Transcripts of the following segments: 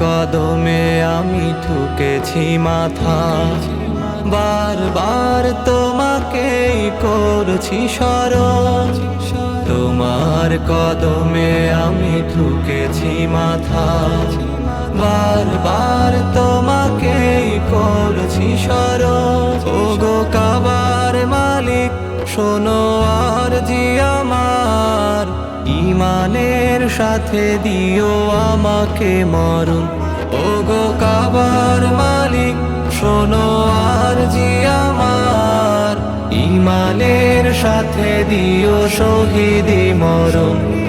কদমে আমি ঠুকেছি মাথা। বারবার তোমাকেই করছি স্মরণ তোমার কদমে আমি ঠুকেছি মাথা। বারবার তোমাকেই করছি স্মরণ গো কাবার মালিক, শোনো আর জি আমার ইমানের সাথে দিও আমাকে মরণ। ও গো কাবার মালিক, শোনো আর জি আমার। ইমানের সাথে দিও শহীদি মরণ।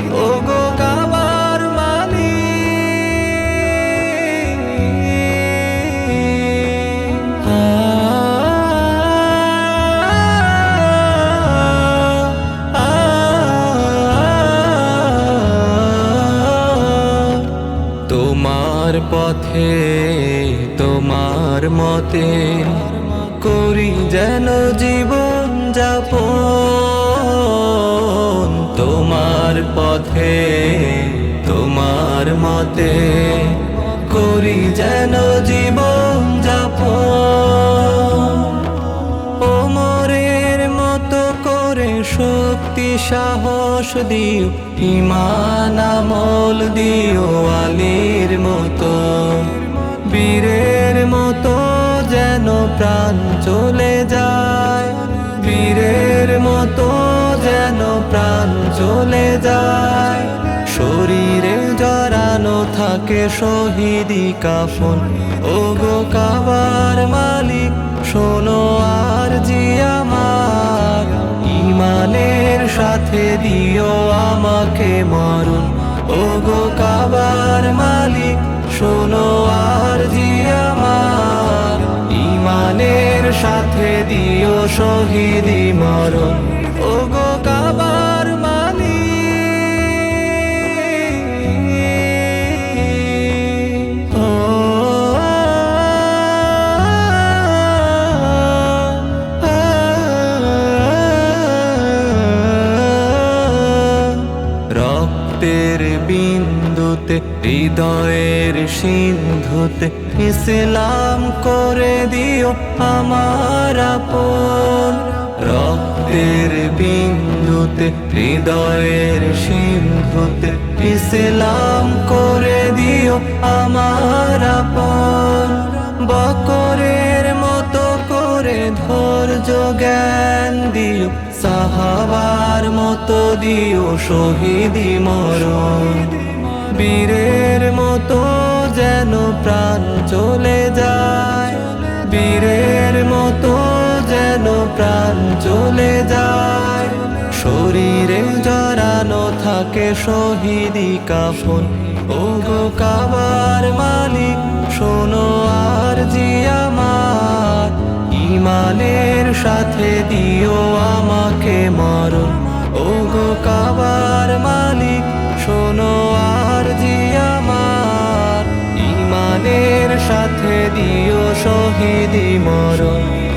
পথে তোমার মতে করি যেন জীবন যাপন। তোমার পথে তোমার মতে করি যেন জীবন যাপন। ওমরের মতো করে শক্তি, সাহস দিও ইমান আমল দিও আলীর প্রাণ চলে যায়। বীরের মতো যেন প্রাণ চলে যায়। শরীরে জড়ানো থাকে শহীদি কাফন। ও গো কাবার মালিক, শোনো আর আমার। ইমানের সাথে দিও আমাকে মরণ। ও গো কাবার মালিক, শোনো সাথে দিও শহীদি মরণ। ও গো কাবার মালিক। ও রক্তের বিন্দুতে হৃদয়ের সিন্ধুতে ইসলাম করে দিও আমার আপন। রক্তের বিন্দুতে, হৃদয়ের সিন্ধুতে ইসলাম করে দিও আমার আপন। বকরের মতো করে ধৈর্য জ্ঞান দিও, সাহাবার মতো দিও শহীদি মরণ। বীরের মতো যেন প্রাণ চলে যায়। বীরের মতো যেন প্রাণ চলে যায়। শরীরে জড়ানো থাকে শহীদি কাফন। ও গো কাবার মালিক, শোনো আর জি আমার। ইমানের সাথে দিও আমাকে মরণ। শহীদি মরণ।